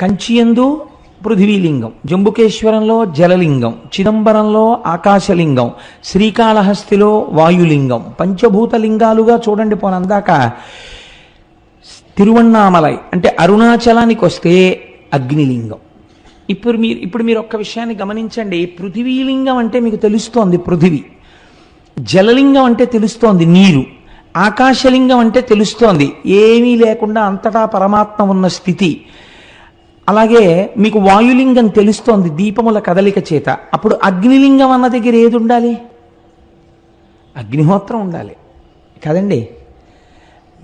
కంచియందు పృథివీలింగం జంబుకేశ్వరంలో జలలింగం చిదంబరంలో ఆకాశలింగం శ్రీకాళహస్తిలో వాయులింగం పంచభూత లింగాలుగా చూడండి పోనందాక తిరువన్నామలై అంటే అరుణాచలానికి వస్తే అగ్నిలింగం. ఇప్పుడు మీరు ఇప్పుడు మీరు ఒక్క విషయాన్ని గమనించండి. పృథివీలింగం అంటే మీకు తెలుస్తోంది పృథివీ. జలలింగం అంటే తెలుస్తోంది నీరు. ఆకాశలింగం అంటే తెలుస్తోంది. ఏమీ లేకుండా అంతటా పరమాత్మ ఉన్న స్థితి. అలాగే మీకు వాయులింగం తెలుస్తోంది దీపముల కదలిక చేత. అప్పుడు అగ్నిలింగం అన్న దగ్గర ఏది ఉండాలి? అగ్నిహోత్రం ఉండాలి. కదండి.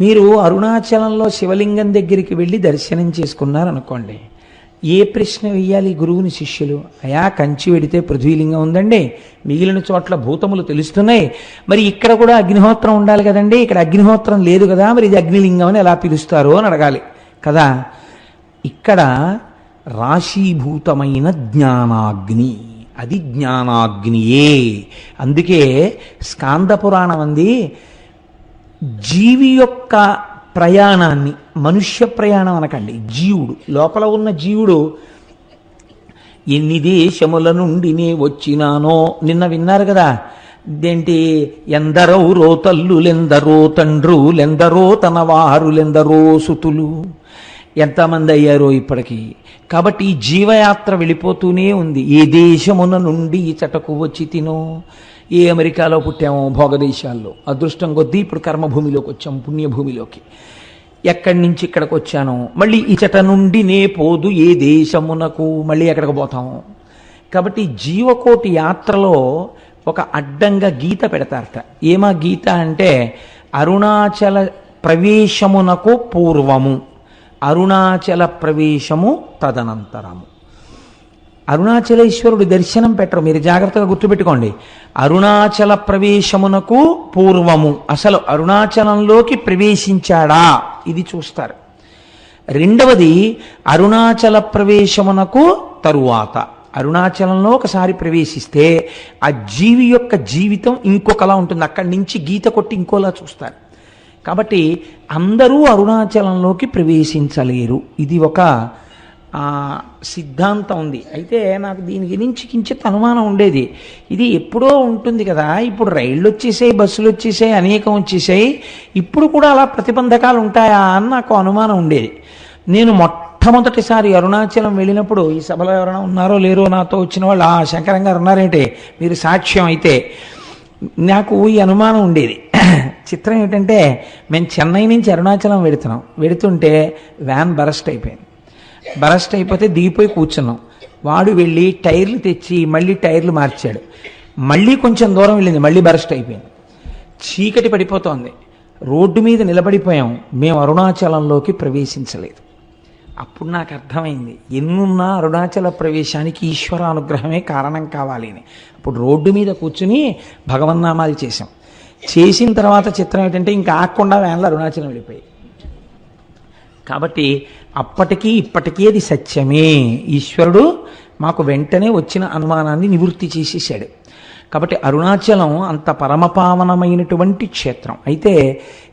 మీరు అరుణాచలంలో శివలింగం దగ్గరికి వెళ్ళి దర్శనం చేసుకున్నారనుకోండి. ఏ ప్రశ్న వెయ్యాలి గురువుని శిష్యులు? అయా కంచి వెడితే పృథ్వీలింగం ఉందండి. మిగిలిన చోట్ల భూతములు తెలుస్తున్నాయి. మరి ఇక్కడ కూడా అగ్నిహోత్రం ఉండాలి కదండి. ఇక్కడ అగ్నిహోత్రం లేదు కదా. మరి ఇది అగ్నిలింగం అని ఎలా పిలుస్తారు అని అడగాలి. కదా? ఇక్కడ రాశీభూతమైన జ్ఞానాగ్ని. అది జ్ఞానాగ్నియే. అందుకే స్కాంద పురాణం అంది జీవి యొక్క ప్రయాణాన్ని మనుష్య ప్రయాణం అనకండి జీవుడు లోపల ఉన్న జీవుడు ఎన్ని దేశముల నుండి నే వచ్చినానో నిన్న విన్నారు కదా ఇదేంటి ఎందరో రో తల్లులెందరో తండ్రులెందరో తన వారులెందరో సుతులు. ఎంతమంది అయ్యారో ఇప్పటికీ. కాబట్టి ఈ జీవయాత్ర వెళ్ళిపోతూనే ఉంది. ఏ దేశమున నుండి ఈ చటకు వచ్చి తినో. ఏ అమెరికాలో పుట్టామో భోగదేశాల్లో. అదృష్టం కొద్దీ ఇప్పుడు కర్మభూమిలోకి వచ్చాం పుణ్యభూమిలోకి. ఎక్కడి నుంచి ఇక్కడికి వచ్చాను. మళ్ళీ ఇచట నుండి నే పోదు ఏ దేశమునకు మళ్ళీ ఎక్కడికి పోతాము కాబట్టి జీవకోటి యాత్రలో ఒక అడ్డంగా గీత పెడతారట. ఏమా గీత అంటే అరుణాచల ప్రవేశమునకు పూర్వము. అరుణాచల ప్రవేశము తదనంతరము. అరుణాచలేశ్వరుడు దర్శనం పెట్టరు. మీరు జాగ్రత్తగా గుర్తుపెట్టుకోండి. అరుణాచల ప్రవేశమునకు పూర్వము. అసలు అరుణాచలంలోకి ప్రవేశించాడా? ఇది చూస్తారు. రెండవది అరుణాచల ప్రవేశమునకు తరువాత. అరుణాచలంలో ఒకసారి ప్రవేశిస్తే ఆ జీవి యొక్క జీవితం ఇంకొకలా ఉంటుంది. అక్కడి నుంచి గీత కొట్టి ఇంకోలా చూస్తారు. కాబట్టి అందరూ అరుణాచలంలోకి ప్రవేశించలేరు. ఇది ఒక సిద్ధాంతం ఉంది. అయితే నాకు దీని గురించి కించిత్ అనుమానం ఉండేది. ఇది ఎప్పుడో ఉంటుంది కదా ఇప్పుడు రైళ్ళు వచ్చేసాయి బస్సులు వచ్చేసాయి అనేకం వచ్చేసాయి. ఇప్పుడు కూడా అలా ప్రతిబంధకాలు ఉంటాయా అని నాకు అనుమానం ఉండేది. నేను మొట్టమొదటిసారి అరుణాచలం వెళ్ళినప్పుడు ఈ సభలో ఎవరైనా ఉన్నారో లేరో నాతో వచ్చిన వాళ్ళు ఆ శంకరంగా ఉన్నారేంటి? మీరు సాక్ష్యం అయితే. నాకు ఈ అనుమానం ఉండేది. చిత్రం ఏంటంటే మేము చెన్నై నుంచి అరుణాచలం వెడుతున్నాం. వెడుతుంటే వ్యాన్ బరస్ట్ అయిపోయింది. బరస్ట్ అయిపోతే దిగిపోయి కూర్చున్నాం. వాడు వెళ్ళి టైర్లు తెచ్చి మళ్ళీ టైర్లు మార్చాడు. మళ్ళీ కొంచెం దూరం వెళ్ళింది మళ్ళీ బరస్ట్ అయిపోయింది. చీకటి పడిపోతోంది. రోడ్డు మీద నిలబడిపోయాం. మేము అరుణాచలంలోకి ప్రవేశించలేదు. అప్పుడు నాకు అర్థమైంది. ఎన్నున్నా అరుణాచల ప్రవేశానికి ఈశ్వర అనుగ్రహమే కారణం కావాలి అని. అప్పుడు రోడ్డు మీద కూర్చుని భగవన్నామాలు చేశాం. చేసిన తర్వాత చిత్రం ఏంటంటే ఇంకా ఆకుండా వ్యాన్లు అరుణాచలం వెళ్ళిపోయి కాబట్టి అప్పటికీ ఇప్పటికీ అది సత్యమే. ఈశ్వరుడు మాకు వెంటనే వచ్చిన అనుమానాన్ని నివృత్తి చేసేసాడు కాబట్టి అరుణాచలం అంత పరమపావనమైనటువంటి క్షేత్రం. అయితే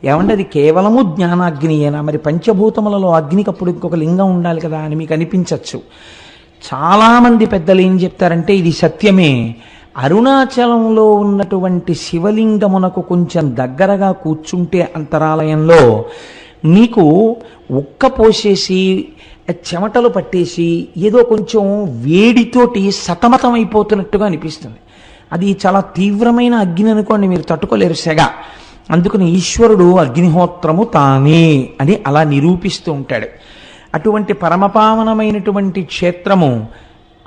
ఏమంటే అది కేవలము జ్ఞానాగ్నియేనా మరి పంచభూతములలో అగ్నికి అప్పుడు ఇంకొక లింగం ఉండాలి కదా అని మీకు అనిపించవచ్చు చాలామంది పెద్దలు ఏం చెప్తారంటే ఇది సత్యమే. అరుణాచలంలో ఉన్నటువంటి శివలింగమునకు కొంచెం దగ్గరగా కూర్చుంటే అంతరాలయంలో నీకు ఉక్క పోసేసి చెమటలు పట్టేసి ఏదో కొంచెం వేడితోటి సతమతం అయిపోతున్నట్టుగా అనిపిస్తుంది. అది చాలా తీవ్రమైన అగ్ని అనుకోండి మీరు తట్టుకోలేరు సెగ. అందుకని ఈశ్వరుడు అగ్నిహోత్రము తానే అని అలా నిరూపిస్తూ ఉంటాడు. అటువంటి పరమపావనమైనటువంటి క్షేత్రము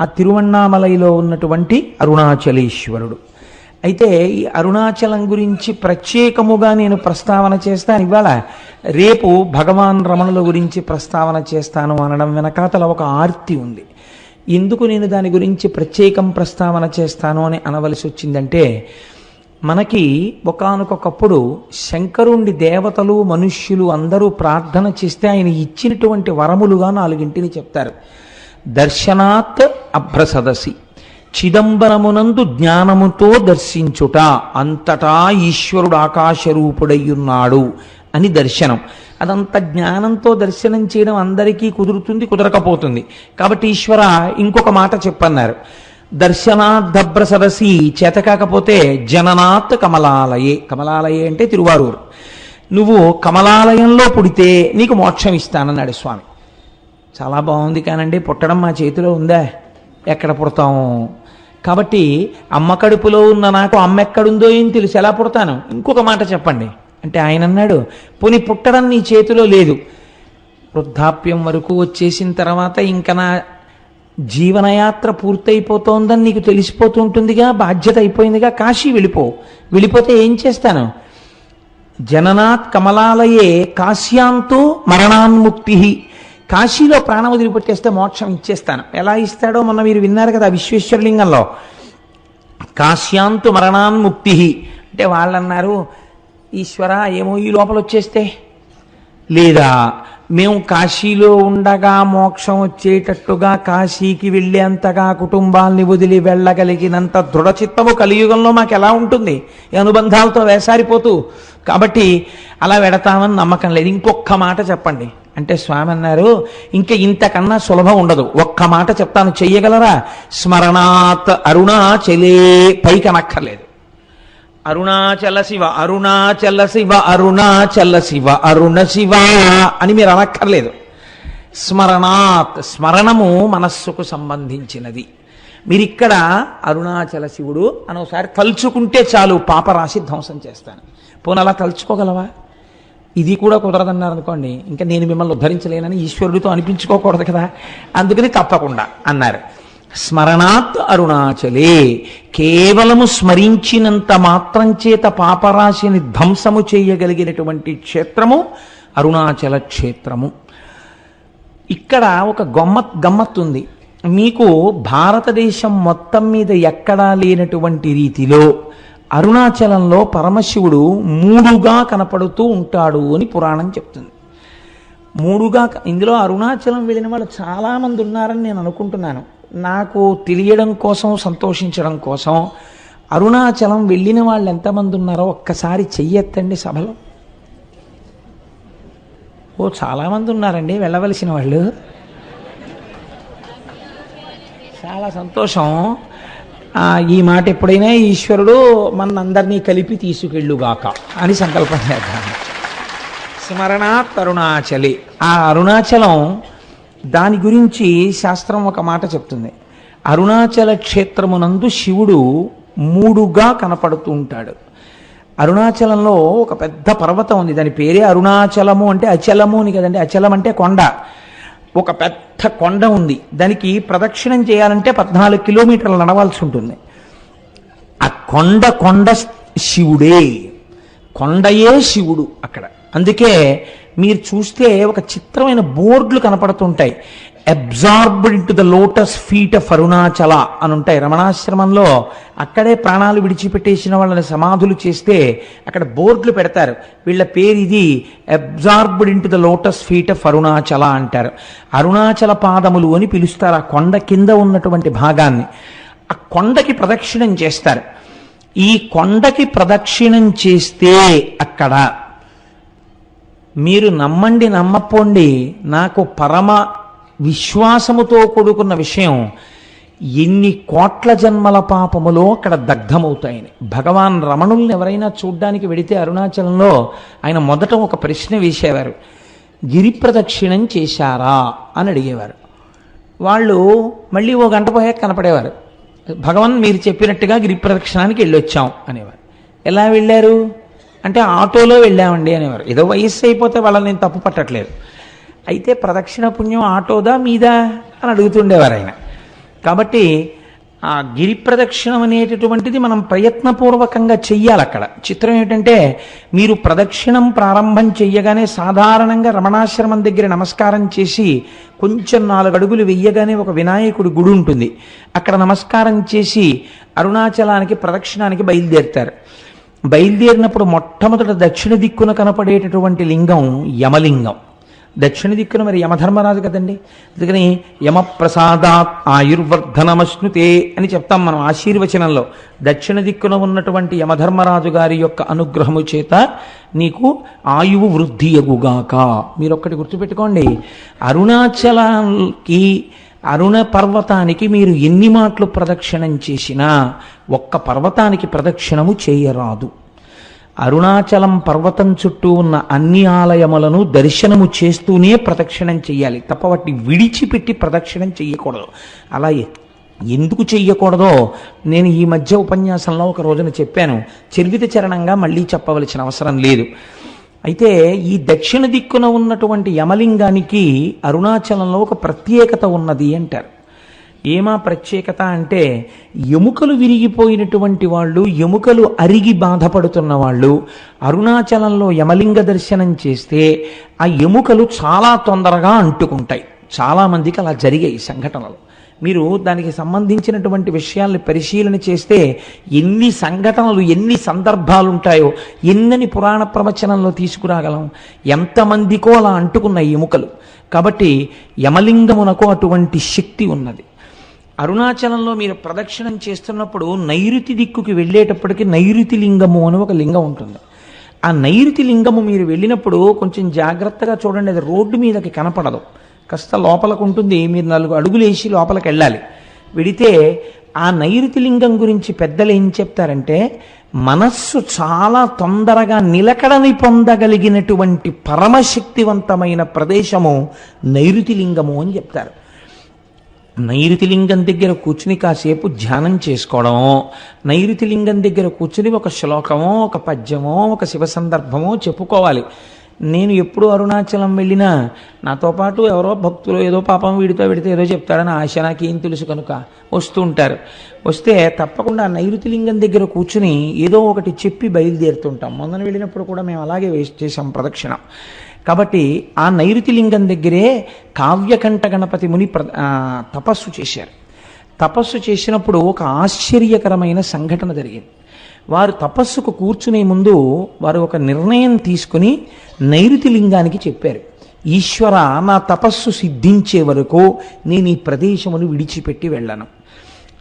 ఆ తిరువണ്ണామలైలో ఉన్నటువంటి అరుణాచలేశ్వరుడు. అయితే ఈ అరుణాచలం గురించి ప్రత్యేకముగా నేను ప్రస్తావన చేస్తాను. ఇవాళ రేపు భగవాన్ రమణుల గురించి ప్రస్తావన చేస్తాను అనడం వెనకాతల ఒక ఆర్తి ఉంది. ఎందుకు నేను దాని గురించి ప్రత్యేకం ప్రస్తావన చేస్తాను అని అనవలసి వచ్చిందంటే మనకి ఒకనకొకప్పుడు శంకరుండి దేవతలు మనుష్యులు అందరూ ప్రార్థన చేస్తే ఆయన ఇచ్చినటువంటి వరములుగా నాలుగింటిని చెప్తారు. దర్శనాత్ అభ్రసదసి. చిదంబరమునందు జ్ఞానముతో దర్శించుట అంతటా ఈశ్వరుడు ఆకాశరూపుడయ్యున్నాడు అని దర్శనం. అదంత జ్ఞానంతో దర్శనం చేయడం అందరికీ కుదురుతుంది కుదరకపోతుంది. కాబట్టి ఈశ్వర ఇంకొక మాట చెప్పన్నారు. దర్శనాద్దభ్ర సరసి చేత కాకపోతే జననాత్ కమలాలయే. కమలాలయే అంటే తిరువారూరు. నువ్వు కమలాలయంలో పుడితే నీకు మోక్షం ఇస్తానన్నాడు స్వామి. చాలా బాగుంది కానండి పుట్టడం మా చేతిలో ఉందా? ఎక్కడ పుడతాము కాబట్టి అమ్మ కడుపులో ఉన్న నాకు అమ్మ ఎక్కడుందో ఏం తెలుసు ఎలా పుడతాను? ఇంకొక మాట చెప్పండి. అంటే ఆయన అన్నాడు పోని పుట్టడం నీ చేతిలో లేదు. వృద్ధాప్యం వరకు వచ్చేసిన తర్వాత ఇంకా నా జీవనయాత్ర పూర్తయిపోతోందని నీకు తెలిసిపోతుంటుందిగా బాధ్యత అయిపోయిందిగా కాశీ వెళ్ళిపో. వెళ్ళిపోతే ఏం చేస్తాను? జననాత్ కమలాలయే కాశ్యాంతో మరణాన్ముక్తి. కాశీలో ప్రాణం వదిలిపెట్టేస్తే మోక్షం ఇచ్చేస్తాను. ఎలా ఇస్తాడో మొన్న మీరు విన్నారు కదా విశ్వేశ్వరలింగంలో. కాశ్యాంతు మరణాన్ముక్తి అంటే వాళ్ళు అన్నారు ఈశ్వర ఏమో ఈ లోపల వచ్చేస్తే? లేదా మేము కాశీలో ఉండగా మోక్షం వచ్చేటట్టుగా కాశీకి వెళ్ళేంతగా కుటుంబాల్ని వదిలి వెళ్ళగలిగినంత దృఢచిత్తము కలియుగంలో మాకు ఎలా ఉంటుంది? ఈ అనుబంధాలతో వేసారిపోతూ. కాబట్టి అలా వెడతామని నమ్మకం లేదు. ఇంకొక మాట చెప్పండి. అంటే స్వామి అన్నారు ఇంకా ఇంతకన్నా సులభం ఉండదు. ఒక్క మాట చెప్తాను చెయ్యగలరా? స్మరణాత్ అరుణాచలే. పైకి అనక్కర్లేదు అరుణాచల శివ అరుణాచల శివ అరుణాచల శివ అరుణ శివ అని మీరు అనక్కర్లేదు. స్మరణాత్ స్మరణము మనస్సుకు సంబంధించినది. మీరు ఇక్కడ అరుణాచల శివుడు అని ఒకసారి తలుచుకుంటే చాలు పాపరాశి ధ్వంసం చేస్తాను. పోనీ అలా తలుచుకోగలవా? ఇది కూడా కుదరదన్నారు అనుకోండి ఇంకా నేను మిమ్మల్ని ఉద్ధరించలేనని ఈశ్వరుడితో అనిపించుకోకూడదు కదా. అందుకని తప్పకుండా అన్నారు. స్మరణాత్ అరుణాచలే కేవలము స్మరించినంత మాత్రం చేత పాపరాశిని ధ్వంసము చేయగలిగినటువంటి క్షేత్రము అరుణాచల క్షేత్రము. ఇక్కడ ఒక గమ్మత్ గమ్మత్తుంది మీకు భారతదేశం మొత్తం మీద ఎక్కడా లేనటువంటి రీతిలో అరుణాచలంలో పరమశివుడు మూడుగా కనపడుతూ ఉంటాడు అని పురాణం చెప్తుంది. మూడుగా ఇందులో అరుణాచలం వెళ్ళిన వాళ్ళు చాలామంది ఉన్నారని నేను అనుకుంటున్నాను. నాకు తెలియడం కోసం సంతోషించడం కోసం అరుణాచలం వెళ్ళిన వాళ్ళు ఎంతమంది ఉన్నారో ఒక్కసారి చెయ్యెత్తండి సభలో. ఓ చాలామంది ఉన్నారండి వెళ్ళవలసిన వాళ్ళు. చాలా సంతోషం. ఈ మాట ఎప్పుడైనా ఈశ్వరుడు మనందరినీ కలిపి తీసుకెళ్ళుగాక అని సంకల్పం చేద్దాం. స్మరణాత్ అరుణాచలి ఆ అరుణాచలం దాని గురించి శాస్త్రం ఒక మాట చెప్తుంది. అరుణాచల క్షేత్రమునందు శివుడు మూడుగా కనపడుతూ ఉంటాడు. అరుణాచలంలో ఒక పెద్ద పర్వతం ఉంది. దాని పేరే అరుణాచలము అంటే అచలము అని కదండి. అచలం అంటే కొండ. ఒక పెద్ద కొండ ఉంది. దానికి ప్రదక్షిణం చేయాలంటే పద్నాలుగు కిలోమీటర్లు నడవాల్సి ఉంటుంది. ఆ కొండ కొండ శివుడే. కొండయే శివుడు అక్కడ. అందుకే మీరు చూస్తే ఒక చిత్రమైన బోర్డులు కనపడుతుంటాయి. Absorbed into the lotus feet of Arunachala అని ఉంటాయి. రమణాశ్రమంలో అక్కడే ప్రాణాలు విడిచిపెట్టేసిన వాళ్ళని సమాధులు చేస్తే అక్కడ బోర్డులు పెడతారు. వీళ్ళ పేరు ఇది absorbed into the lotus feet of Arunachala అంటారు. అరుణాచల పాదములు అని పిలుస్తారు. ఆ కొండ కింద ఉన్నటువంటి భాగాన్ని. ఆ కొండకి ప్రదక్షిణం చేస్తారు. ఈ కొండకి ప్రదక్షిణం చేస్తే అక్కడ మీరు నమ్మండి నమ్మపోండి నాకు పరమ విశ్వాసముతో కూడుకున్న విషయం ఎన్ని కోట్ల జన్మల పాపములో అక్కడ దగ్ధమవుతాయని. భగవాన్ రమణుల్ని ఎవరైనా చూడ్డానికి వెడితే అరుణాచలంలో ఆయన మొదట ఒక ప్రశ్న వేసేవారు. గిరి ప్రదక్షిణం చేశారా? అని అడిగేవారు. వాళ్ళు మళ్ళీ ఓ గంట పోయాక కనపడేవారు. భగవాన్ మీరు చెప్పినట్టుగా గిరి ప్రదక్షిణానికి వెళ్ళొచ్చాం అనేవారు. ఎలా వెళ్ళారు? అంటే ఆటోలో వెళ్ళామండి అనేవారు. ఏదో వయస్సు అయిపోతే వాళ్ళని నేను తప్పు పట్టట్లేదు. అయితే ప్రదక్షిణ పుణ్యం ఆటోదా మీదా అని అడుగుతుండేవారు ఆయన. కాబట్టి ఆ గిరి ప్రదక్షిణం అనేటటువంటిది మనం ప్రయత్నపూర్వకంగా చెయ్యాలి అక్కడ. చిత్రం ఏంటంటే మీరు ప్రదక్షిణం ప్రారంభం చెయ్యగానే సాధారణంగా రమణాశ్రమం దగ్గర నమస్కారం చేసి కొంచెం నాలుగు అడుగులు వెయ్యగానే ఒక వినాయకుడి గుడి ఉంటుంది. అక్కడ నమస్కారం చేసి అరుణాచలానికి ప్రదక్షిణానికి బయలుదేరుతారు. బయలుదేరినప్పుడు మొట్టమొదట దక్షిణ దిక్కున కనపడేటటువంటి లింగం యమలింగం. దక్షిణ దిక్కున మరి యమధర్మరాజు కదండి. అందుకని యమప్రసాదాత్ ఆయుర్వర్ధనమశ్నుతే అని చెప్తాం మనం ఆశీర్వచనంలో. దక్షిణ దిక్కున ఉన్నటువంటి యమధర్మరాజు గారి యొక్క అనుగ్రహము చేత నీకు ఆయువు వృద్ధి ఎగుగాక. మీరు ఒక్కటి గుర్తుపెట్టుకోండి. అరుణాచలానికి అరుణ పర్వతానికి మీరు ఎన్ని మాటలు ప్రదక్షిణం చేసినా ఒక్క పర్వతానికి ప్రదక్షిణము చేయరాదు. అరుణాచలం పర్వతం చుట్టూ ఉన్న అన్ని ఆలయములను దర్శనము చేస్తూనే ప్రదక్షిణం చెయ్యాలి. తప్ప వాటిని విడిచిపెట్టి ప్రదక్షిణం చెయ్యకూడదు. అలా ఎందుకు చెయ్యకూడదో నేను ఈ మధ్య ఉపన్యాసంలో ఒక రోజున చెప్పాను. చర్విత చరణంగా మళ్ళీ చెప్పవలసిన అవసరం లేదు. అయితే ఈ దక్షిణ దిక్కున ఉన్నటువంటి యమలింగానికి అరుణాచలంలో ఒక ప్రత్యేకత ఉన్నది అంటారు. ఏమా ప్రత్యేకత అంటే ఎముకలు విరిగిపోయినటువంటి వాళ్ళు ఎముకలు అరిగి బాధపడుతున్న వాళ్ళు అరుణాచలంలో యమలింగ దర్శనం చేస్తే ఆ ఎముకలు చాలా తొందరగా అంటుకుంటాయి. చాలామందికి అలా జరిగాయి సంఘటనలు. మీరు దానికి సంబంధించినటువంటి విషయాల్ని పరిశీలన చేస్తే ఎన్ని సంఘటనలు ఎన్ని సందర్భాలు ఉంటాయో ఎన్నని పురాణ ప్రవచనంలో తీసుకురాగలం. ఎంతమందికో అలా అంటుకున్న ఎముకలు. కాబట్టి యమలింగమునకు అటువంటి శక్తి ఉన్నది. అరుణాచలంలో మీరు ప్రదక్షిణం చేస్తున్నప్పుడు నైరుతి దిక్కుకి వెళ్ళేటప్పటికి నైరుతి లింగము అని ఒక లింగం ఉంటుంది. ఆ నైరుతి లింగము మీరు వెళ్ళినప్పుడు కొంచెం జాగ్రత్తగా చూడండి అది రోడ్డు మీదకి కనపడదు. కాస్త లోపలకు ఉంటుంది మీరు నాలుగు అడుగులేసి లోపలికి వెళ్ళాలి. వెడితే ఆ నైరుతి లింగం గురించి పెద్దలు ఏం చెప్తారంటే మనస్సు చాలా తొందరగా నిలకడని పొందగలిగినటువంటి పరమశక్తివంతమైన ప్రదేశము నైరుతి లింగము అని చెప్తారు. నైరుతి లింగం దగ్గర కూర్చుని కాసేపు ధ్యానం చేసుకోవడం నైరుతి లింగం దగ్గర కూర్చుని ఒక శ్లోకమో ఒక పద్యమో ఒక శివ సందర్భమో చెప్పుకోవాలి. నేను ఎప్పుడు అరుణాచలం వెళ్ళినా నాతో పాటు ఎవరో భక్తులు ఏదో పాపం వీడితో వీడితో ఏదో చెప్తాడని ఆశ నాకేం తెలుసు కనుక వస్తూ ఉంటారు. వస్తే తప్పకుండా నైరుతి లింగం దగ్గర కూర్చుని ఏదో ఒకటి చెప్పి బయలుదేరుతుంటాం. మొన్న వెళ్ళినప్పుడు కూడా మేము అలాగే వేస్ట్ చేసాం ప్రదక్షిణ. కాబట్టి ఆ నైరుతి లింగం దగ్గరే కావ్యకంఠ గణపతి ముని ప్ర తపస్సు చేశారు. తపస్సు చేసినప్పుడు ఒక ఆశ్చర్యకరమైన సంఘటన జరిగింది. వారు తపస్సుకు కూర్చునే ముందు వారు ఒక నిర్ణయం తీసుకుని నైరుతి లింగానికి చెప్పారు. ఈశ్వర నా తపస్సు సిద్ధించే వరకు నేను ఈ ప్రదేశమును విడిచిపెట్టి వెళ్ళను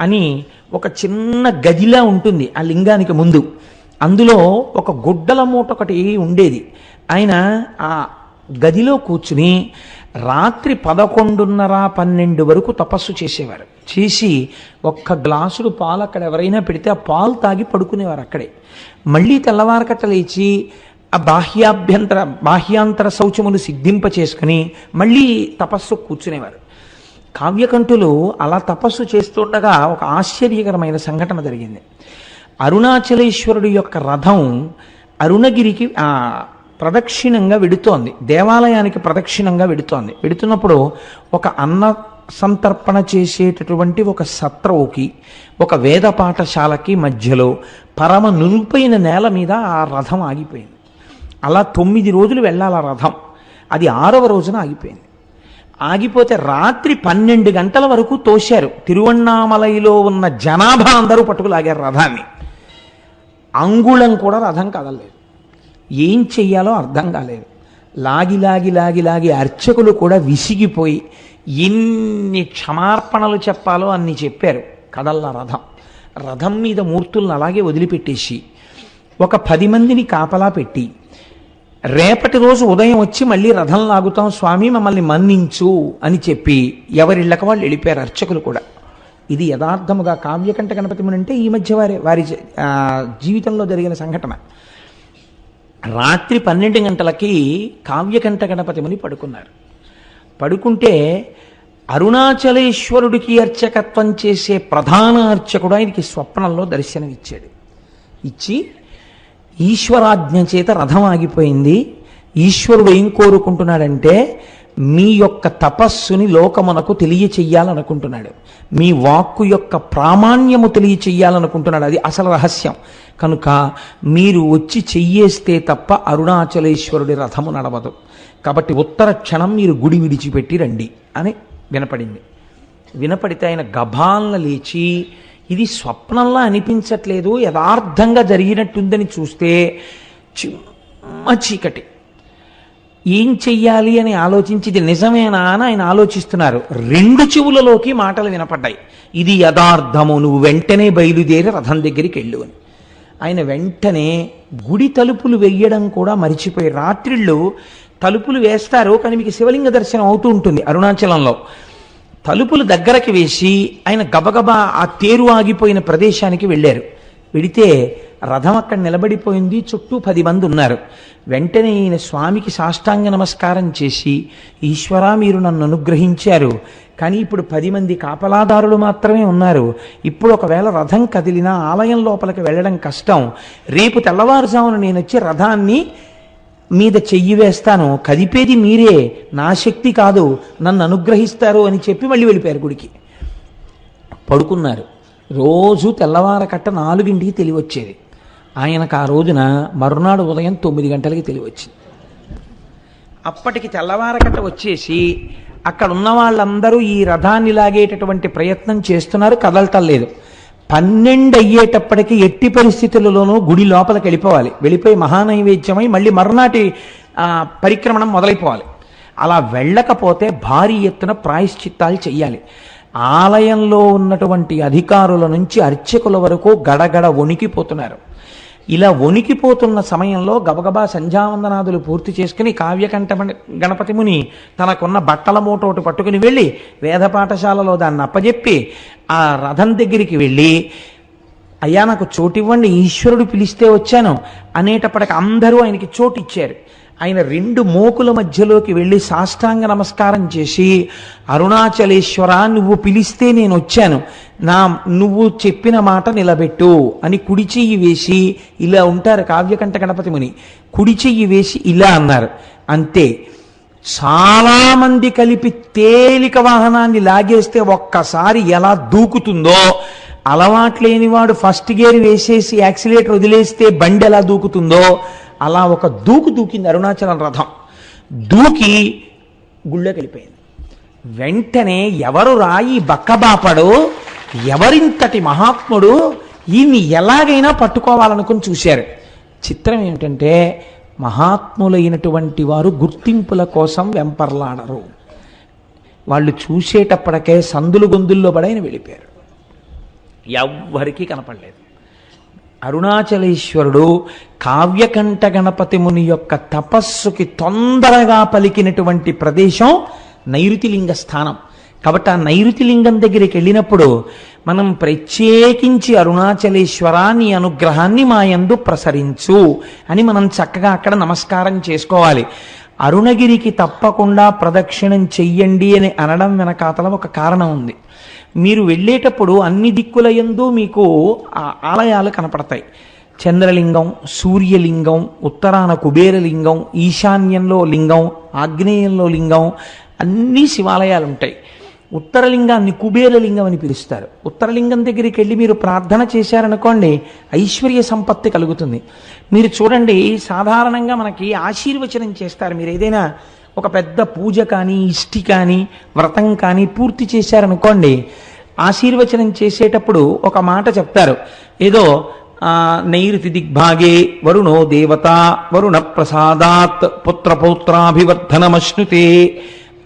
అని ఒక చిన్న గదిలా ఉంటుంది ఆ లింగానికి ముందు. అందులో ఒక గుడ్డల మూట ఒకటి ఉండేది. ఆయన ఆ గదిలో కూర్చుని రాత్రి పదకొండున్నర పన్నెండు వరకు తపస్సు చేసేవారు. చేసి ఒక్క గ్లాసుడు పాలు అక్కడ ఎవరైనా పెడితే ఆ పాలు తాగి పడుకునేవారు అక్కడే. మళ్ళీ తెల్లవారకట్ట లేచి ఆ బాహ్యాభ్యంతర బాహ్యాంతర శౌచములు సిద్ధింప చేసుకుని మళ్ళీ తపస్సు కూర్చునేవారు. కావ్యకంఠులు అలా తపస్సు చేస్తుండగా ఒక ఆశ్చర్యకరమైన సంఘటన జరిగింది. అరుణాచలేశ్వరుడి యొక్క రథం అరుణగిరికి ప్రదక్షిణంగా వెడుతోంది. దేవాలయానికి ప్రదక్షిణంగా వెడుతోంది. వెడుతున్నప్పుడు ఒక అన్న సంతర్పణ చేసేటటువంటి ఒక సత్రవుకి ఒక వేద పాఠశాలకి మధ్యలో పరమ నునుపైన నేల మీద ఆ రథం ఆగిపోయింది. అలా తొమ్మిది రోజులు వెళ్ళాలి ఆ రథం. అది ఆరవ రోజున ఆగిపోయింది. ఆగిపోతే రాత్రి పన్నెండు గంటల వరకు తోశారు. తిరువണ്ണామలైలో ఉన్న జనాభా అందరూ పట్టుకులాగారు రథాన్ని. అంగుళం కూడా రథం కదలలేదు. ఏం చెయ్యాలో అర్థం కాలేదు. లాగి లాగి లాగి లాగి అర్చకులు కూడా విసిగిపోయి ఎన్ని క్షమార్పణలు చెప్పాలో అన్ని చెప్పారు. కదల్ల రథం. రథం మీద మూర్తులను అలాగే వదిలిపెట్టేసి ఒక పది మందిని కాపలా పెట్టి రేపటి రోజు ఉదయం వచ్చి మళ్ళీ రథం లాగుతాం స్వామి మమ్మల్ని మన్నించు అని చెప్పి ఎవరిళ్ళక వాళ్ళు వెళ్ళిపోయారు అర్చకులు కూడా. ఇది యథార్థముగా కావ్యకంఠ గణపతి అంటే ఈ మధ్య వారి వారి జీవితంలో జరిగిన సంఘటన. రాత్రి పన్నెండు గంటలకి కావ్యకంఠ గణపతి ముని పడుకున్నారు. పడుకుంటే అరుణాచలేశ్వరుడికి అర్చకత్వం చేసే ప్రధాన అర్చకుడు ఆయనకి స్వప్నంలో దర్శనమిచ్చాడు. ఇచ్చి ఈశ్వరాజ్ఞ చేత రథం ఆగిపోయింది. ఈశ్వరుడు ఏం కోరుకుంటున్నాడంటే మీ యొక్క తపస్సుని లోకమునకు తెలియచెయ్యాలనుకుంటున్నాడు. మీ వాక్కు యొక్క ప్రామాణ్యము తెలియచెయ్యాలనుకుంటున్నాడు. అది అసలు రహస్యం. కనుక మీరు వచ్చి చెయ్యేస్తే తప్ప అరుణాచలేశ్వరుడి రథము నడవదు. కాబట్టి ఉత్తర క్షణం మీరు గుడి విడిచిపెట్టి రండి అని వినపడింది. వినపడితే ఆయన గభాలను లేచి ఇది స్వప్నంలా అనిపించట్లేదు యథార్థంగా జరిగినట్టుందని చూస్తే చిమ్మ చీకటి. ఏం చెయ్యాలి అని ఆలోచించి ఇది నిజమేనా అని ఆయన ఆలోచిస్తున్నారు. రెండు చెవులలోకి మాటలు వినపడ్డాయి. ఇది యథార్థము నువ్వు వెంటనే బయలుదేరి రథం దగ్గరికి వెళ్ళు అని. ఆయన వెంటనే గుడి తలుపులు వెయ్యడం కూడా మరిచిపోయి రాత్రిళ్ళు తలుపులు వేస్తారు కానీ మీకు శివలింగ దర్శనం అవుతూ ఉంటుంది అరుణాచలంలో. తలుపులు దగ్గరకి వేసి ఆయన గబగబా ఆ తేరు ఆగిపోయిన ప్రదేశానికి వెళ్ళారు. వెడితే రథం అక్కడ నిలబడిపోయింది. చుట్టూ పది మంది ఉన్నారు. వెంటనే ఈయన స్వామికి సాష్టాంగ నమస్కారం చేసి ఈశ్వరా మీరు నన్ను అనుగ్రహించారు. కానీ ఇప్పుడు పది మంది కాపలాదారులు మాత్రమే ఉన్నారు. ఇప్పుడు ఒకవేళ రథం కదిలినా ఆలయం లోపలికి వెళ్ళడం కష్టం. రేపు తెల్లవారుజామున నేను వచ్చి రథాన్ని మీద చెయ్యి వేస్తాను. కదిపేది మీరే. నా శక్తి కాదు. నన్ను అనుగ్రహిస్తారు అని చెప్పి మళ్ళీ వెళ్ళిపోయారు గుడికి. పడుకున్నారు. రోజు తెల్లవారకట్ట నాలుగింటికి తెలివచ్చేది ఆయనకు ఆ రోజున మరునాడు ఉదయం తొమ్మిది గంటలకి తెలివచ్చింది. అప్పటికి తెల్లవారకట వచ్చేసి అక్కడ ఉన్న వాళ్ళందరూ ఈ రథాన్ని లాగేటటువంటి ప్రయత్నం చేస్తున్నారు కదలటం లేదు పన్నెండు అయ్యేటప్పటికి ఎట్టి పరిస్థితులలోనూ గుడి లోపలికి వెళ్ళిపోవాలి. వెళ్ళిపోయి మహానైవేద్యమై మళ్ళీ మరునాటి పరిక్రమణం మొదలైపోవాలి. అలా వెళ్ళకపోతే భారీ ఎత్తున ప్రాయశ్చిత్తాలు చెయ్యాలి. ఆలయంలో ఉన్నటువంటి అధికారుల నుంచి అర్చకుల వరకు గడగడ వణికిపోతున్నారు. ఇలా వణికిపోతున్న సమయంలో గబగబా సంధ్యావందనాదులు పూర్తి చేసుకుని కావ్యకంఠ గణపతి ముని తనకున్న బట్టల మూటోటి పట్టుకుని వెళ్ళి వేద పాఠశాలలో దాన్ని అప్పజెప్పి ఆ రథం దగ్గరికి వెళ్ళి అయ్యా నాకు చోటు ఇవ్వండి ఈశ్వరుడు పిలిస్తే వచ్చాను అనేటప్పటికి అందరూ ఆయనకి చోటు ఇచ్చారు ఆయన రెండు మోకుల మధ్యలోకి వెళ్ళి సాష్టాంగ నమస్కారం చేసి అరుణాచలేశ్వర నువ్వు పిలిస్తే నేను వచ్చాను నా నువ్వు చెప్పిన మాట నిలబెట్టు అని కుడి చెయ్యి వేసి ఇలా ఉంటారు కావ్యకంఠ గణపతి ముని. కుడి చెయ్యి వేసి ఇలా అన్నారు. అంతే. చాలామంది కలిపి తేలిక వాహనాన్ని లాగేస్తే ఒక్కసారి ఎలా దూకుతుందో అలవాట్లేనివాడు ఫస్ట్ గేర్ వేసేసి యాక్సిలేటర్ వదిలేస్తే బండి ఎలా దూకుతుందో అలా ఒక దూకు దూకింది అరుణాచలం రథం. దూకి గుళ్ళోకి వెళ్ళిపోయింది వెంటనే ఎవరు రాయి బక్కబాపడు ఎవరింతటి మహాత్ముడు ఈయన్ని ఎలాగైనా పట్టుకోవాలనుకుని చూశారు. చిత్రం ఏమిటంటే మహాత్ములైనటువంటి వారు గుర్తింపుల కోసం వెంపర్లాడరు. వాళ్ళు చూసేటప్పటికే సందులు గొందుల్లో పడైన వెళ్ళిపోయారు. ఎవ్వరికీ కనపడలేదు. అరుణాచలేశ్వరుడు కావ్యకంఠ గణపతి ముని యొక్క తపస్సుకి తొందరగా పలికినటువంటి ప్రదేశం నైరుతిలింగ స్థానం. కాబట్టి ఆ నైరుతిలింగం దగ్గరికి వెళ్ళినప్పుడు మనం ప్రత్యేకించి అరుణాచలేశ్వర నీ అనుగ్రహాన్ని మా యందు ప్రసరించు అని మనం చక్కగా అక్కడ నమస్కారం చేసుకోవాలి. అరుణగిరికి తప్పకుండా ప్రదక్షిణం చెయ్యండి అని అనడం వెనకాతల ఒక కారణం ఉంది. మీరు వెళ్ళేటప్పుడు అన్ని దిక్కుల యందు మీకు ఆ ఆలయాలు కనపడతాయి. చంద్రలింగం సూర్యలింగం ఉత్తరాన కుబేరలింగం ఈశాన్యంలో లింగం ఆగ్నేయంలో లింగం అన్ని శివాలయాలు ఉంటాయి ఉత్తరలింగాన్ని కుబేరలింగం అని పిలుస్తారు. ఉత్తరలింగం దగ్గరికి వెళ్ళి మీరు ప్రార్థన చేశారనుకోండి ఐశ్వర్య సంపత్తి కలుగుతుంది. మీరు చూడండి సాధారణంగా మనకి ఆశీర్వచనం చేస్తారు. మీరు ఏదైనా ఒక పెద్ద పూజ కానీ ఇష్టి కానీ వ్రతం కానీ పూర్తి చేశారనుకోండి ఆశీర్వచనం చేసేటప్పుడు ఒక మాట చెప్తారు. ఏదో నైరుతి దిగ్భాగే వరుణో దేవత వరుణ ప్రసాదాత్ పుత్రపౌత్రాభివర్ధనమశ్నుతే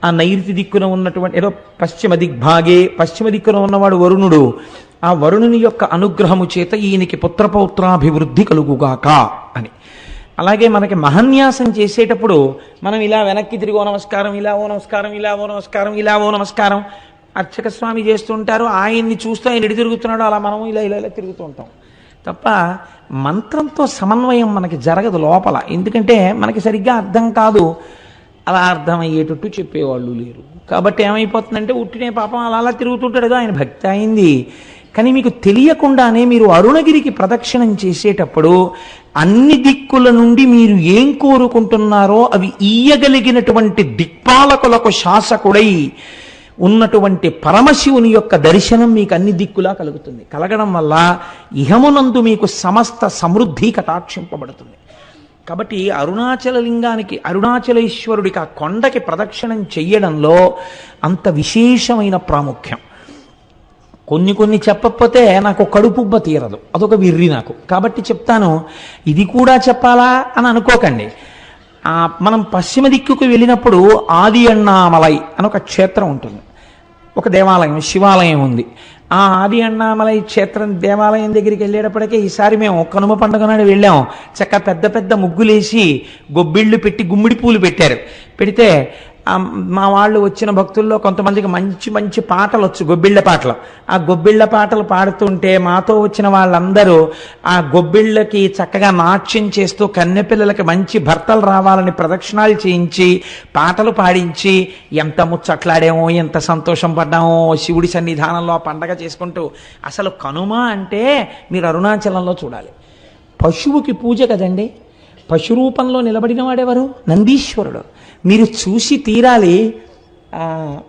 ఆ నైరుతి దిక్కున ఉన్నటువంటి ఏదో పశ్చిమ దిగ్భాగే పశ్చిమ దిక్కున ఉన్నవాడు వరుణుడు. ఆ వరుణుని యొక్క అనుగ్రహము చేత ఈయనకి పుత్రపౌత్రాభివృద్ధి కలుగుగాక అని. అలాగే మనకి మహన్యాసం చేసేటప్పుడు మనం ఇలా వెనక్కి తిరిగి ఓ నమస్కారం ఇలా ఓ నమస్కారం ఇలా ఓ నమస్కారం ఇలా ఓ నమస్కారం. అర్చక స్వామి చేస్తుంటారు ఆయన్ని చూస్తూ ఆయన ఎడి తిరుగుతున్నాడు అలా మనం ఇలా ఇలా ఇలా తిరుగుతూ ఉంటాం. తప్ప మంత్రంతో సమన్వయం మనకి జరగదు లోపల. ఎందుకంటే మనకి సరిగ్గా అర్థం కాదు. అలా అర్థమయ్యేటట్టు చెప్పేవాళ్ళు లేరు. కాబట్టి ఏమైపోతుందంటే ఉట్టినే పాపం అలా అలా తిరుగుతుంటాడు కదా ఆయన భక్తి అయింది. కానీ మీకు తెలియకుండానే మీరు అరుణగిరికి ప్రదక్షిణం చేసేటప్పుడు అన్ని దిక్కుల నుండి మీరు ఏం కోరుకుంటున్నారో అవి ఈయగలిగినటువంటి దిక్పాలకులకు శాసకుడై ఉన్నటువంటి పరమశివుని యొక్క దర్శనం మీకు అన్ని దిక్కులా కలుగుతుంది. కలగడం వల్ల ఇహమునందు మీకు సమస్త సమృద్ధి కటాక్షింపబడుతుంది. కాబట్టి అరుణాచల లింగానికి అరుణాచలేశ్వరుడికి ఆ కొండకి ప్రదక్షిణం చెయ్యడంలో అంత విశేషమైన ప్రాముఖ్యం. కొన్ని కొన్ని చెప్పకపోతే నాకు కడుపుబ్బ తీరదు. అదొక విర్రి నాకు. కాబట్టి చెప్తాను ఇది కూడా చెప్పాలా అని అనుకోకండి. మనం పశ్చిమ దిక్కుకు వెళ్ళినప్పుడు ఆది అన్నామలై అని ఒక క్షేత్రం ఉంటుంది. ఒక దేవాలయం శివాలయం ఉంది. ఆ ఆది అన్నామలై క్షేత్రం దేవాలయం దగ్గరికి వెళ్ళేటప్పటికే ఈసారి మేము కనుమ పండుగ నాడు వెళ్ళాం. చక్క పెద్ద పెద్ద ముగ్గులేసి గొబ్బిళ్ళు పెట్టి గుమ్మిడి పూలు పెట్టారు. పెడితే మా వాళ్ళు వచ్చిన భక్తుల్లో కొంతమందికి మంచి మంచి పాటలు వచ్చు గొబ్బిళ్ళ పాటలు. ఆ గొబ్బిళ్ళ పాటలు పాడుతుంటే మాతో వచ్చిన వాళ్ళందరూ ఆ గొబ్బిళ్ళకి చక్కగా నాట్యం చేస్తూ కన్నెపిల్లలకి మంచి భర్తలు రావాలని ప్రదక్షిణాలు చేయించి పాటలు పాడించి ఎంత ముచ్చట్లాడామో ఎంత సంతోషం పడ్డామో శివుడి సన్నిధానంలో ఆ పండగ చేసుకుంటూ అసలు కనుమ అంటే మీరు అరుణాచలంలో చూడాలి. పశువుకి పూజ కదండి. పశు రూపంలో నిలబడిన వాడెవరు నందీశ్వరుడు. మీరు చూసి తీరాలి.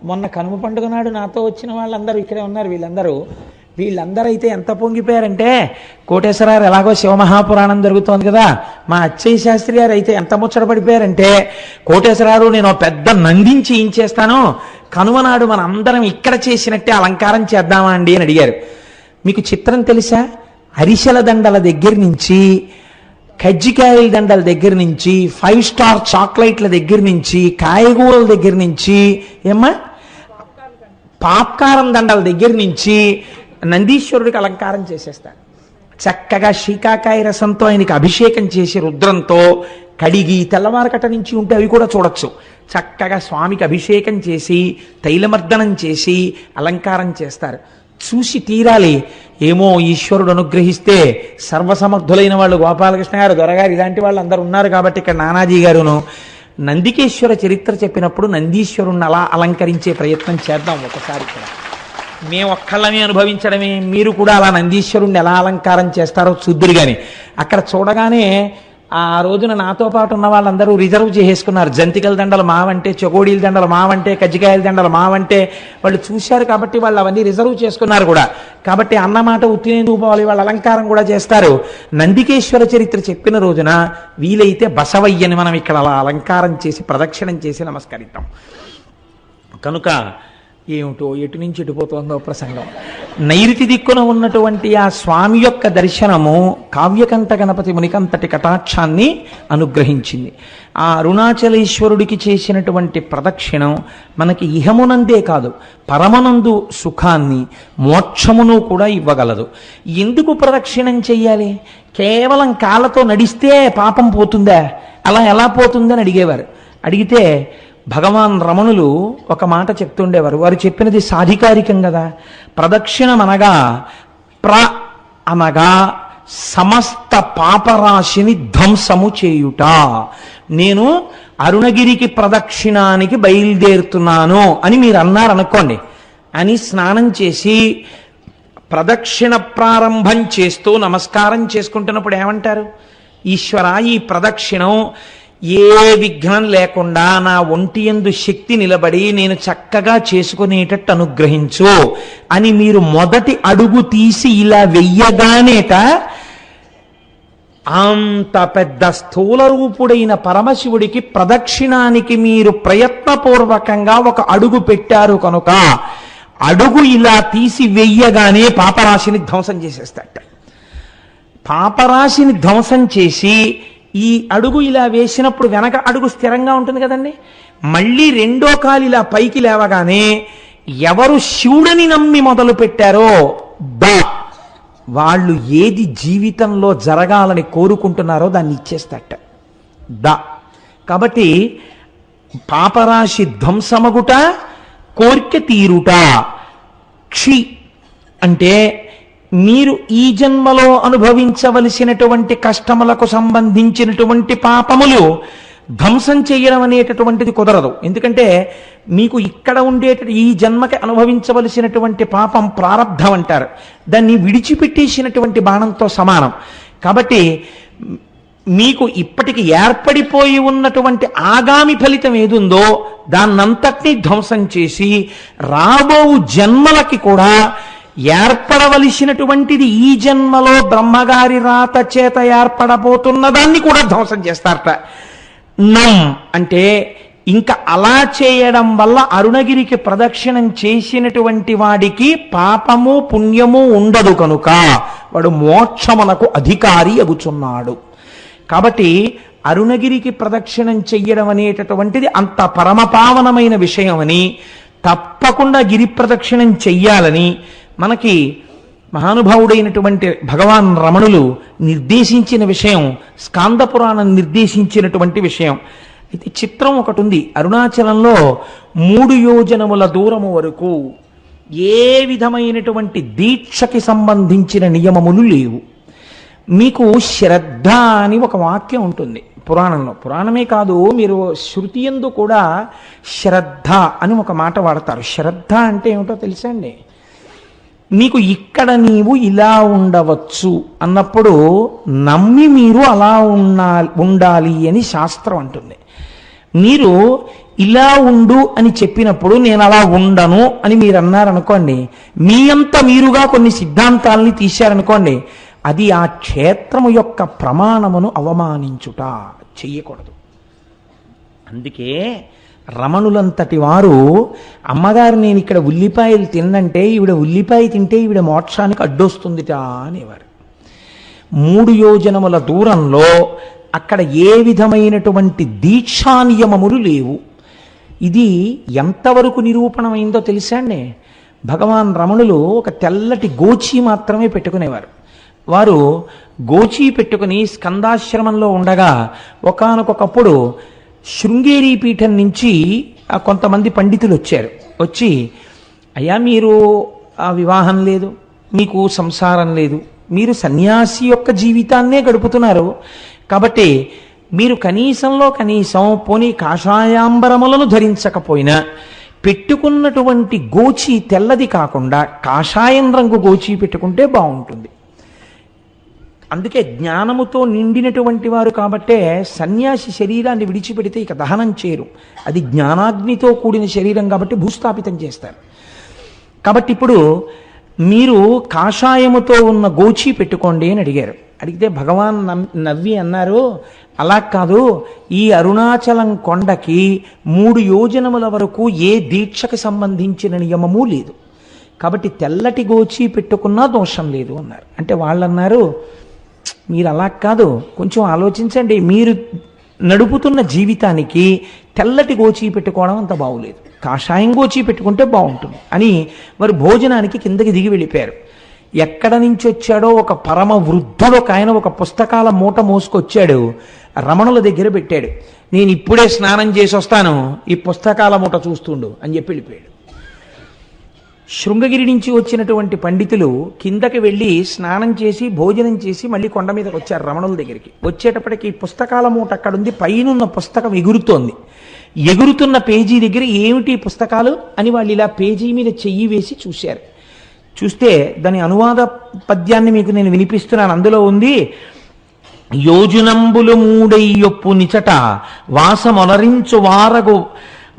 మొన్న కనుమ పండుగ నాడు నాతో వచ్చిన వాళ్ళందరూ ఇక్కడే ఉన్నారు వీళ్ళందరూ. వీళ్ళందరూ అయితే ఎంత పొంగిపోయారంటే కోటేశ్వరారు ఎలాగో శివమహాపురాణం జరుగుతోంది కదా. మా అచ్చయ్య శాస్త్రి గారు అయితే ఎంత ముచ్చట పడిపోయారంటే కోటేశ్వరారు నేను పెద్ద నందించి ఏం చేస్తాను? కనుమ నాడు మన అందరం ఇక్కడ చేసినట్టే అలంకారం చేద్దామా అండి అని అడిగారు. మీకు చిత్రం తెలుసా? అరిసెల దండల దగ్గర నుంచి కజ్జికాయల దండల దగ్గర నుంచి ఫైవ్ స్టార్ చాక్లెట్ల దగ్గర నుంచి కాయగూరల దగ్గర నుంచి ఏమ్మా? పాప్కారం దండల దగ్గర నుంచి నందీశ్వరుడికి అలంకారం చేసేస్తారు. చక్కగా శీకాకాయ రసంతో ఆయనకి అభిషేకం చేసి రుద్రంతో కడిగి తెల్లవారకట నుంచి ఉంటే అవి కూడా చూడొచ్చు. చక్కగా స్వామికి అభిషేకం చేసి తైలమర్దనం చేసి అలంకారం చేస్తారు. చూసి తీరాలి. ఏమో ఈశ్వరుడు అనుగ్రహిస్తే సర్వసమర్థులైన వాళ్ళు గోపాలకృష్ణ గారు దొరగారు ఇలాంటి వాళ్ళు అందరు ఉన్నారు కాబట్టి ఇక్కడ నానాజీ గారును. నందికేశ్వర చరిత్ర చెప్పినప్పుడు నందీశ్వరుణ్ణి అలా అలంకరించే ప్రయత్నం చేద్దాం ఒకసారి ఇక్కడ. మేము ఒక్కళ్ళమే అనుభవించడమే. మీరు కూడా అలా నందీశ్వరుణ్ణి ఎలా అలంకారం చేస్తారో చూద్దురు కానీ అక్కడ చూడగానే ఆ రోజున నాతో పాటు ఉన్న వాళ్ళందరూ రిజర్వ్ చేసేసుకున్నారు. జంతికల దండలు మావంటే చెగోడీల దండలు మావంటే కజ్జికాయల దండలు మావంటే వాళ్ళు చూశారు కాబట్టి వాళ్ళు అవన్నీ రిజర్వ్ చేసుకున్నారు కూడా. కాబట్టి అన్నమాట ఉత్తినేందుకు పోవాలి వాళ్ళు అలంకారం కూడా చేస్తారు. నందికేశ్వర చరిత్ర చెప్పిన రోజున వీలైతే బసవయ్యని మనం ఇక్కడ అలా అలంకారం చేసి ప్రదక్షిణం చేసి నమస్కరిద్దాం. కనుక ఏమిటో ఎటు నుంచి ఎటుపోతుందో ప్రసంగం. నైరుతి దిక్కున ఉన్నటువంటి ఆ స్వామి యొక్క దర్శనము కావ్యకంఠ గణపతి మునికంతటి కటాక్షాన్ని అనుగ్రహించింది. ఆ అరుణాచలేశ్వరుడికి చేసినటువంటి ప్రదక్షిణం మనకి ఇహమునందే కాదు పరమనందు సుఖాన్ని మోక్షమును కూడా ఇవ్వగలదు. ఎందుకు ప్రదక్షిణం చెయ్యాలి? కేవలం కాళ్ళతో నడిస్తే పాపం పోతుందా? అలా ఎలా పోతుందని అడిగేవారు. అడిగితే భగవాన్ రమణులు ఒక మాట చెప్తుండేవారు. వారు చెప్పినది సాధికారికం కదా. ప్రదక్షిణం అనగా ప్ర అనగా సమస్త పాపరాశిని ధ్వంసము చేయుట. నేను అరుణగిరికి ప్రదక్షిణానికి బయలుదేరుతున్నాను అని మీరు అన్నారనుకోండి. అని స్నానం చేసి ప్రదక్షిణ ప్రారంభం చేస్తూ నమస్కారం చేసుకుంటున్నప్పుడు ఏమంటారు? ఈశ్వర ఈ ప్రదక్షిణం ఏ విఘ్నం లేకుండా నా ఒంటి ఎందు శక్తి నిలబడి నేను చక్కగా చేసుకునేటట్టు అనుగ్రహించు అని మీరు మొదటి అడుగు తీసి ఇలా వెయ్యగానేట అంత పెద్ద స్థూల రూపుడైన పరమశివుడికి ప్రదక్షిణానికి మీరు ప్రయత్నపూర్వకంగా ఒక అడుగు పెట్టారు కనుక అడుగు ఇలా తీసి వెయ్యగానే పాపరాశిని ధ్వంసం చేసేస్తాట పాపరాశిని ధ్వంసం చేసి ఈ అడుగు ఇలా వేసినప్పుడు వెనక అడుగు స్థిరంగా ఉంటుంది కదండి? మళ్ళీ రెండో కాలు ఇలా పైకి లేవగానే ఎవరు శివుడని నమ్మి మొదలు పెట్టారో బా! వాళ్ళు ఏది జీవితంలో జరగాలని కోరుకుంటున్నారో దాన్ని ఇచ్చేస్తట ద! కాబట్టి పాపరాశి ధ్వంసమగుట కోర్కె తీరుట క్షి అంటే మీరు ఈ జన్మలో అనుభవించవలసినటువంటి కష్టములకు సంబంధించినటువంటి పాపములు ధ్వంసం చేయడం అనేటటువంటిది కుదరదు. ఎందుకంటే మీకు ఇక్కడ ఉండే ఈ జన్మకి అనుభవించవలసినటువంటి పాపం ప్రారంధం అంటారు. దాన్ని విడిచిపెట్టేసినటువంటి బాణంతో సమానం. కాబట్టి మీకు ఇప్పటికి ఏర్పడిపోయి ఉన్నటువంటి ఆగామి ఫలితం ఏదుందో దాన్నంతటినీ ధ్వంసం చేసి రాబో జన్మలకి కూడా ఏర్పడవలసినటువంటిది ఈ జన్మలో బ్రహ్మగారి రాత చేత ఏర్పడబోతున్న దాన్ని కూడా ధ్వంసం చేస్తారట. నం అంటే ఇంకా అలా చేయడం వల్ల అరుణగిరికి ప్రదక్షిణం చేసినటువంటి వాడికి పాపము పుణ్యము ఉండదు కనుక వాడు మోక్షమునకు అధికారి అగుచున్నాడు. కాబట్టి అరుణగిరికి ప్రదక్షిణం చెయ్యడం అనేటటువంటిది అంత పరమపావనమైన విషయమని తప్పకుండా గిరి ప్రదక్షిణం చెయ్యాలని మనకి మహానుభావుడైనటువంటి భగవాన్ రమణులు నిర్దేశించిన విషయం స్కాంద పురాణం నిర్దేశించినటువంటి విషయం. అయితే చిత్రం ఒకటి ఉంది. అరుణాచలంలో మూడు యోజనముల దూరము వరకు ఏ విధమైనటువంటి దీక్షకి సంబంధించిన నియమములు లేవు. మీకు శ్రద్ధ అని ఒక వాక్యం ఉంటుంది పురాణంలో. పురాణమే కాదు మీరు శృతి ఎందు కూడా శ్రద్ధ అని ఒక మాట వాడతారు. శ్రద్ధ అంటే ఏమిటో తెలుసా అండి? నీకు ఇక్కడ నీవు ఇలా ఉండవచ్చు అన్నప్పుడు నమ్మి మీరు అలా ఉన్నా ఉండాలి అని శాస్త్రం అంటుంది. మీరు ఇలా ఉండు అని చెప్పినప్పుడు నేను అలా ఉండను అని మీరు అన్నారనుకోండి మీ అంత మీరుగా కొన్ని సిద్ధాంతాలని తీశారనుకోండి అది ఆ క్షేత్రము యొక్క ప్రమాణమును అవమానించుట చెయ్యకూడదు. అందుకే రమణులంతటి వారు అమ్మగారు నేను ఇక్కడ ఉల్లిపాయలు తిన్నంటే ఈవిడ ఉల్లిపాయ తింటే ఈవిడ మోక్షానికి అడ్డొస్తుందిట అనేవారు. మూడు యోజనముల దూరంలో అక్కడ ఏ విధమైనటువంటి దీక్షా నియమములు లేవు. ఇది ఎంతవరకు నిరూపణమైందో తెలిసాండి భగవాన్ రమణులు ఒక తెల్లటి గోచి మాత్రమే పెట్టుకునేవారు. వారు గోచి పెట్టుకుని స్కందాశ్రమంలో ఉండగా ఒకనకొకప్పుడు శృంగేరి పీఠం నుంచి కొంతమంది పండితులు వచ్చారు. వచ్చి అయ్యా మీరు ఆ వివాహం లేదు మీకు సంసారం లేదు మీరు సన్యాసి యొక్క జీవితాన్నే గడుపుతున్నారు. కాబట్టి మీరు కనీసంలో కనీసం పోనీ కాషాయాంబరములను ధరించకపోయినా పెట్టుకున్నటువంటి గోచి తెల్లది కాకుండా కాషాయం రంగు గోచి పెట్టుకుంటే బాగుంటుంది. అందుకే జ్ఞానముతో నిండినటువంటి వారు కాబట్టే సన్యాసి శరీరాన్ని విడిచిపెడితే ఇక దహనం చేయరు. అది జ్ఞానాగ్నితో కూడిన శరీరం కాబట్టి భూస్థాపితం చేస్తారు. కాబట్టి ఇప్పుడు మీరు కాషాయముతో ఉన్న గోచి పెట్టుకోండి అని అడిగారు. అడిగితే భగవాన్ నవ్వి అన్నారు అలా కాదు ఈ అరుణాచలం కొండకి మూడు యోజనముల వరకు ఏ దీక్షకు సంబంధించిన నియమము లేదు. కాబట్టి తెల్లటి గోచి పెట్టుకున్నా దోషం లేదు అన్నారు. అంటే వాళ్ళు అన్నారు మీరు అలా కాదు. కొంచెం ఆలోచించండి. మీరు నడుపుతున్న జీవితానికి తెల్లటి గోచి పెట్టుకోవడం అంత బాగులేదు. కాషాయం గోచి పెట్టుకుంటే బాగుంటుంది. అని వారు భోజనానికి కిందకి దిగి వెళ్ళిపోయారు. ఎక్కడ నుంచి వచ్చాడో ఒక పరమ వృద్ధుడు ఒక ఆయన ఒక పుస్తకాల మూట మోసుకొచ్చాడు. రమణుల దగ్గర పెట్టాడు. నేను ఇప్పుడే స్నానం చేసి వస్తాను. ఈ పుస్తకాల మూట చూస్తుండు అని చెప్పి వెళ్ళిపోయాడు. శృంగగిరి నుంచి వచ్చినటువంటి పండితులు కిందకి వెళ్ళి స్నానం చేసి భోజనం చేసి మళ్ళీ కొండ మీదకి వచ్చారు రమణుల దగ్గరికి. వచ్చేటప్పటికి పుస్తకాల మూట అక్కడుంది పైనున్న పుస్తకం ఎగురుతోంది. ఎగురుతున్న పేజీ దగ్గర ఏమిటి పుస్తకాలు అని వాళ్ళు ఇలా పేజీ మీద చెయ్యి వేసి చూశారు. చూస్తే దాని అనువాద పద్యాన్ని మీకు నేను వినిపిస్తున్నాను. అందులో ఉంది యోజునంబులు మూడయ్యొప్పు నిచట వాసమొనరించు వారగు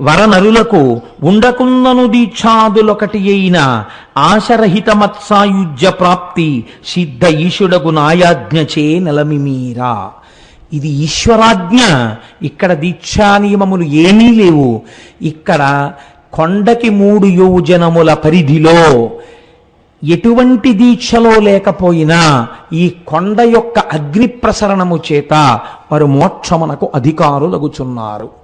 వరనరులకు ఉండకుందను దీక్షాదులొకటి అయిన ఆశరహితమత్సాయుజ్య ప్రాప్తి సిద్ధ ఈశుడగు నాయాజ్ఞచే నెలమిమీరా. ఇది ఈశ్వరాజ్ఞ. ఇక్కడ దీక్షా నియమములు ఏమీ లేవు. ఇక్కడ కొండకి మూడు యోజనముల పరిధిలో ఎటువంటి దీక్షలో లేకపోయినా ఈ కొండ యొక్క అగ్ని ప్రసరణము చేత వారు మోక్షమునకు అధికారులగుచున్నారు.